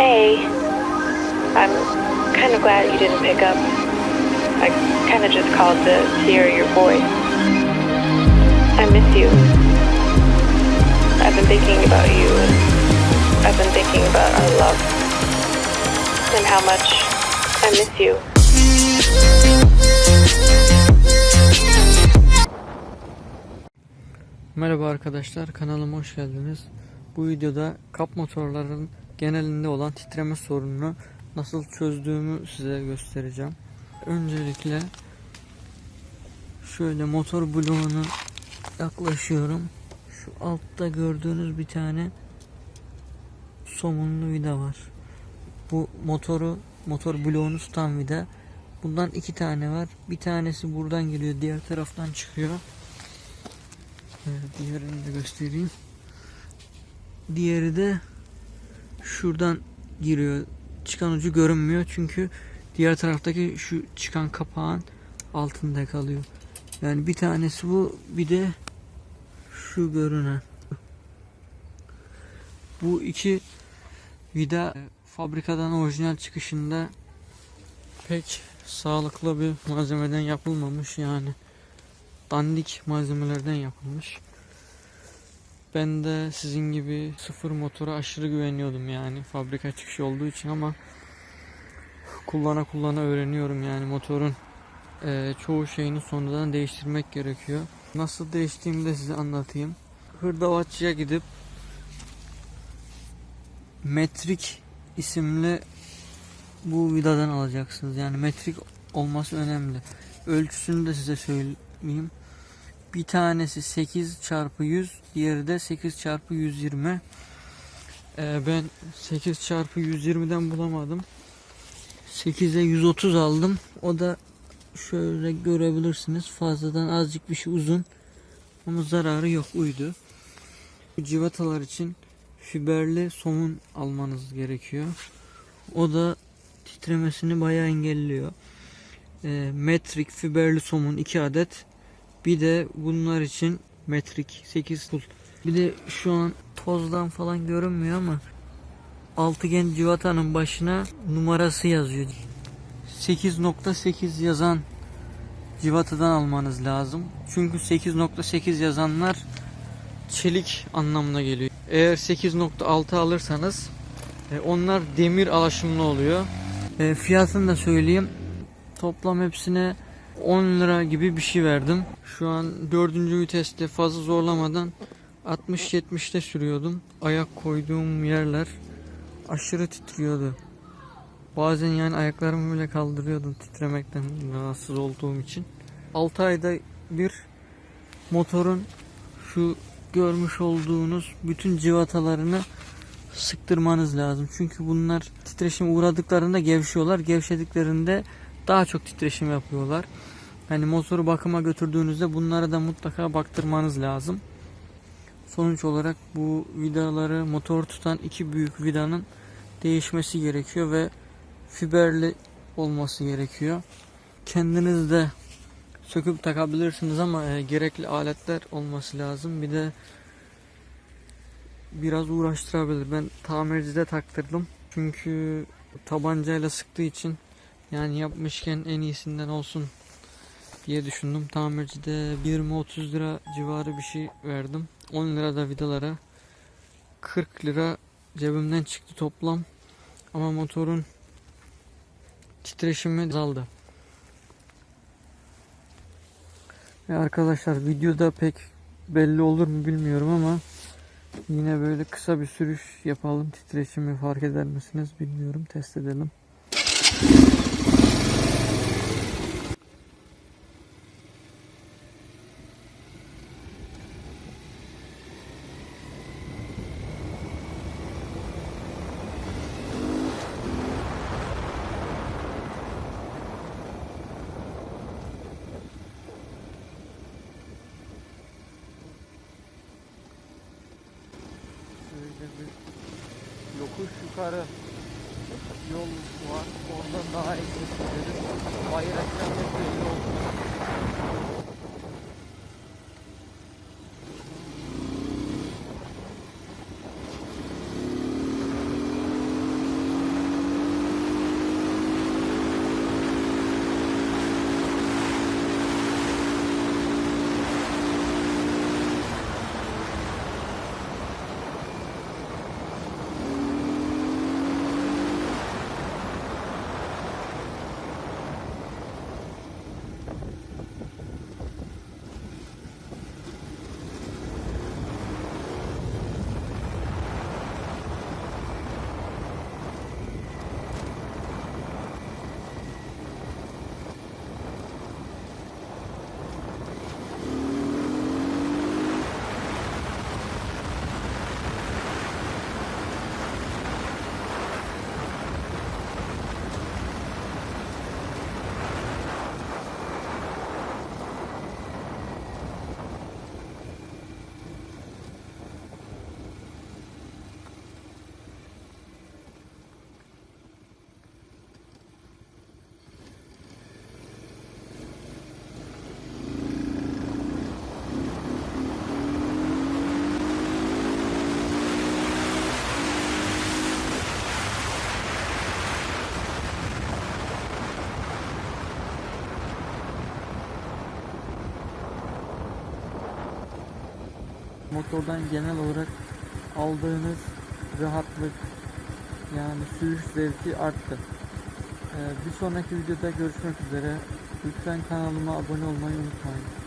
Hey, I'm kind of glad you didn't pick up. I kind of just called to hear your voice. I miss you. I've been thinking about you, I've been thinking about our love, and how much I miss you. Merhaba arkadaşlar kanalıma hoş geldiniz. Bu videoda kap motorların genelinde olan titreme sorununu nasıl çözdüğümü size göstereceğim. Öncelikle şöyle motor bloğuna yaklaşıyorum. Şu altta gördüğünüz bir tane somunlu vida var. Bu motoru motor bloğunu tutan vida. Bundan iki tane var. Bir tanesi buradan geliyor, diğer taraftan çıkıyor. Evet, diğerini de göstereyim. Diğeri de şuradan giriyor. Çıkan ucu görünmüyor çünkü diğer taraftaki şu çıkan kapağın altında kalıyor. Yani bir tanesi bu bir de şu görünen. Bu iki vida fabrikadan orijinal çıkışında pek sağlıklı bir malzemeden yapılmamış yani dandik malzemelerden yapılmış. Ben de sizin gibi sıfır motora aşırı güveniyordum yani fabrika çıkışı olduğu için ama kullana kullana öğreniyorum yani motorun eee, çoğu şeyini sonradan değiştirmek gerekiyor. Nasıl değiştiğimi de size anlatayım. Hırdavatçıya gidip metrik isimli bu vidadan alacaksınız. Yani metrik olması önemli. Ölçüsünü de size söyleyeyim. Bir tanesi 8 çarpı 100, diğeri de 8 çarpı 120. Ee, ben 8 çarpı 120'den bulamadım. 8'e 130 aldım. O da şöyle görebilirsiniz. Fazladan azıcık bir şey uzun. Ama zararı yok uydu. Bu civatalar için fiberli somun almanız gerekiyor. O da titremesini bayağı engelliyor. E, metrik fiberli somun 2 adet. Bir de bunlar için metrik 8 pul. Bir de şu an tozdan falan görünmüyor ama altıgen civatanın başına numarası yazıyor. 8.8 yazan civatadan almanız lazım. Çünkü 8.8 yazanlar çelik anlamına geliyor. Eğer 8.6 alırsanız e, onlar demir alaşımlı oluyor. E, fiyatını da söyleyeyim. Toplam hepsine 10 lira gibi bir şey verdim. Şu an 4. viteste fazla zorlamadan 60-70'te sürüyordum. Ayak koyduğum yerler aşırı titriyordu. Bazen yani ayaklarımı bile kaldırıyordum titremekten rahatsız olduğum için. 6 ayda bir motorun şu görmüş olduğunuz bütün civatalarını sıktırmanız lazım. Çünkü bunlar titreşim uğradıklarında gevşiyorlar. Gevşediklerinde daha çok titreşim yapıyorlar. Yani motoru bakıma götürdüğünüzde bunlara da mutlaka baktırmanız lazım. Sonuç olarak bu vidaları motor tutan iki büyük vidanın değişmesi gerekiyor ve fiberli olması gerekiyor. Kendiniz de söküp takabilirsiniz ama e, gerekli aletler olması lazım. Bir de biraz uğraştırabilir. Ben tamircide taktırdım. Çünkü tabancayla sıktığı için yani yapmışken en iyisinden olsun diye düşündüm. Tamircide 20-30 lira civarı bir şey verdim. 10 lira da vidalara. 40 lira cebimden çıktı toplam. Ama motorun titreşimi azaldı. Ve arkadaşlar videoda pek belli olur mu bilmiyorum ama yine böyle kısa bir sürüş yapalım. Titreşimi fark eder misiniz bilmiyorum. Test edelim. Bir yokuş yukarı yol var. Oradan daha iyi gösterelim. Bayraktan da belli oldu. Motordan genel olarak aldığınız rahatlık yani sürüş zevki arttı. Ee, bir sonraki videoda görüşmek üzere. Lütfen kanalıma abone olmayı unutmayın.